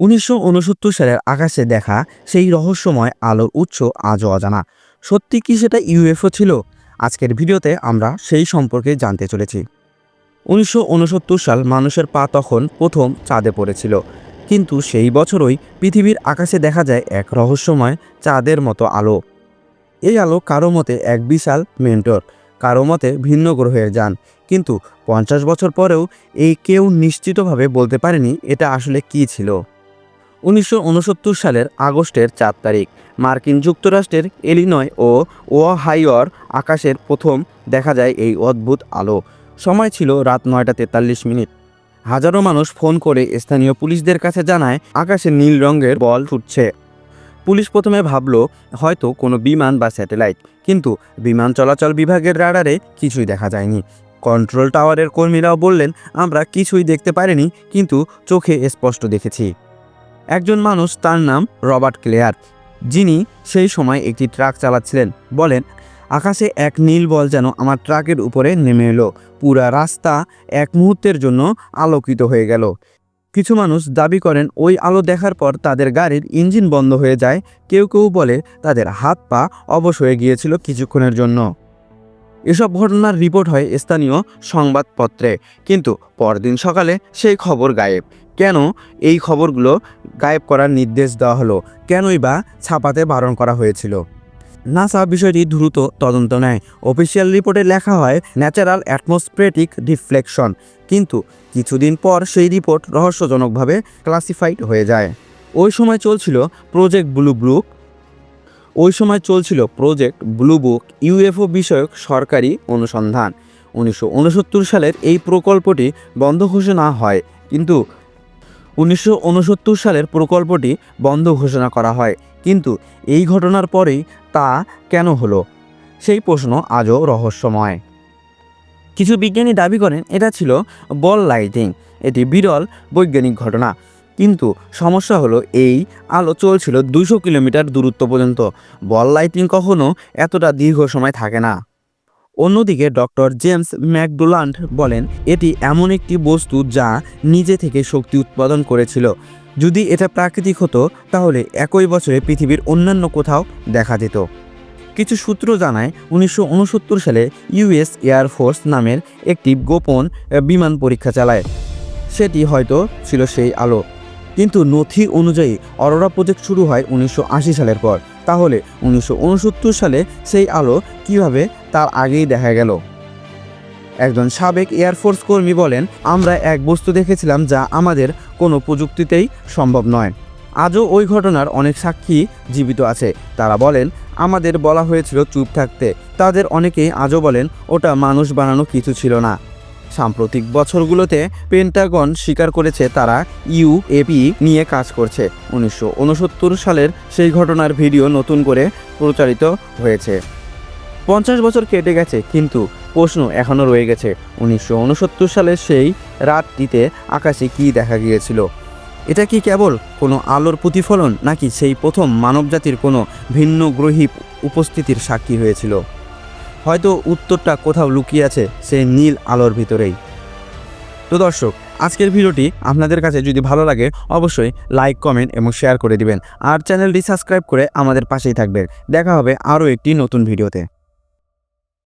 উনিশশো ঊনসত্তর সালের আকাশে দেখা সেই রহস্যময় আলোর উৎস আজও অজানা। সত্যি কি সেটা ইউএফও ছিল? আজকের ভিডিওতে আমরা সেই সম্পর্কে জানতে চলেছি। উনিশশো ঊনসত্তর সাল মানুষের পা তখন প্রথম চাঁদে পড়েছিল। কিন্তু সেই বছরই পৃথিবীর আকাশে দেখা যায় এক রহস্যময় চাঁদের মতো আলো। এই আলো কারও মতে এক বিশাল মেন্টর, কারও মতে ভিন্ন গ্রহের যান। কিন্তু পঞ্চাশ বছর পরেও এই কেউ নিশ্চিতভাবে বলতে পারেনি এটা আসলে কী ছিল। উনিশশো উনসত্তর সালের আগস্টের চার তারিখ। মার্কিন যুক্তরাষ্ট্রের এলিনয় ও ওহাইয়র আকাশের প্রথম দেখা যায় এই অদ্ভুত আলো। সময় ছিল রাত নয়টা তেতাল্লিশ মিনিট। হাজারো মানুষ ফোন করে স্থানীয় পুলিশদের কাছে জানায় আকাশে নীল রঙের বল ছুটছে পুলিশ প্রথমে ভাবল, হয়তো কোনো বিমান বা স্যাটেলাইট, কিন্তু বিমান চলাচল বিভাগের রাডারে কিছুই দেখা যায়নি। কন্ট্রোল টাওয়ারের কর্মীরাও বললেন, আমরা কিছুই দেখতে পারিনি, কিন্তু চোখে স্পষ্ট দেখেছি। একজন মানুষ তার নাম রবার্ট ক্লেয়ার, যিনি সেই সময় একটি ট্রাক চালাচ্ছিলেন। বলেন, আকাশে এক নীল বল যেন আমার ট্রাকের উপরে নেমে এলো। পুরা রাস্তা এক মুহূর্তের জন্য আলোকিত হয়ে গেল। কিছু মানুষ দাবি করেন, ওই আলো দেখার পর তাদের গাড়ির ইঞ্জিন বন্ধ হয়ে যায়। কেউ কেউ বলে, তাদের হাত পা অবশ হয়ে গিয়েছিল কিছুক্ষণের জন্য। এসব ঘটনার রিপোর্ট হয় স্থানীয় সংবাদপত্রে। কিন্তু পরদিন সকালে সেই খবর গায়েব। কেন এই খবরগুলো গায়েব করার নির্দেশ দেওয়া হলো? কেনই বা ছাপাতে বারণ করা হয়েছিল? নাসা বিষয়টি দ্রুত তদন্ত নেয়। অফিসিয়াল রিপোর্টে লেখা হয়, ন্যাচারাল অ্যাটমসফ্রেটিক ডিফ্লেকশন। কিন্তু কিছুদিন পর সেই রিপোর্ট রহস্যজনকভাবে ক্লাসিফাইড হয়ে যায়। ওই সময় চলছিল প্রজেক্ট ব্লু বুক ওই সময় চলছিল প্রজেক্ট ব্লু বুক ইউএফও বিষয়ক সরকারি অনুসন্ধান। উনিশশো ঊনসত্তর সালের এই প্রকল্পটি বন্ধ ঘোষণা হয়, কিন্তু উনিশশো ঊনসত্তর সালের প্রকল্পটি বন্ধ ঘোষণা করা হয়, কিন্তু এই ঘটনার পরেই তা কেন হলো? সেই প্রশ্ন আজও রহস্যময়। কিছু বিজ্ঞানী দাবি করেন, এটা ছিল বল লাইটিং, এটি বিরল বৈজ্ঞানিক ঘটনা। কিন্তু সমস্যা হলো এই আলো চলছিল দুশো কিলোমিটার দূরত্ব পর্যন্ত। বল লাইটিং কখনো এতটা দীর্ঘ সময় থাকে না। অন্যদিকে ডক্টর জেমস ম্যাকডোলান্ড বলেন, এটি এমন একটি বস্তু যা নিজে থেকে শক্তি উৎপাদন করেছিল। যদি এটা প্রাকৃতিক হতো, তাহলে একই বছরে পৃথিবীর অন্যান্য কোথাও দেখা যেত। কিছু সূত্র জানায়, উনিশশো উনসত্তর সালে ইউএস এয়ারফোর্স নামের একটি গোপন বিমান পরীক্ষা চালায়। সেটি হয়তো ছিল সেই আলো। কিন্তু নথি অনুযায়ী অরোরা প্রজেক্ট শুরু হয় উনিশশো আশি সালের পর। তাহলে উনিশশো উনসত্তর সালে সেই আলো কীভাবে তার আগেই দেখা গেল? একজন সাবেক এয়ারফোর্স কর্মী বলেন, আমরা এক বস্তু দেখেছিলাম যা আমাদের কোনো প্রযুক্তিতেই সম্ভব নয়। আজও ওই ঘটনার অনেক সাক্ষী জীবিত আছে। তারা বলেন, আমাদের বলা হয়েছিল চুপ থাকতে। তাদের অনেকেই আজও বলেন, ওটা মানুষ বানানো কিছু ছিল না। সাম্প্রতিক বছরগুলোতে পেন্টাগন স্বীকার করেছে তারা ইউএপি নিয়ে কাজ করছে। উনিশশো ঊনসত্তর সালের সেই ঘটনার ভিডিও নতুন করে প্রচারিত হয়েছে। পঞ্চাশ বছর কেটে গেছে, কিন্তু প্রশ্ন এখনও রয়ে গেছে। উনিশশো ঊনসত্তর সালের সেই রাতটিতে আকাশে কী দেখা গিয়েছিল? এটা কি কেবল কোনো আলোর প্রতিফলন, নাকি সেই প্রথম মানবজাতির কোনো ভিন্ন গ্রহী উপস্থিতির সাক্ষী হয়েছিল? হয়তো উত্তরটা কোথাও লুকিয়ে আছে সেই নীল আলোর ভিতরেই। তো দর্শক, আজকের ভিডিওটি আপনাদের কাছে যদি ভালো লাগে, অবশ্যই লাইক, কমেন্ট এবং শেয়ার করে দিবেন। আর চ্যানেলটি সাবস্ক্রাইব করে আমাদের পাশেই থাকবেন। দেখা হবে আরও একটি নতুন ভিডিওতে।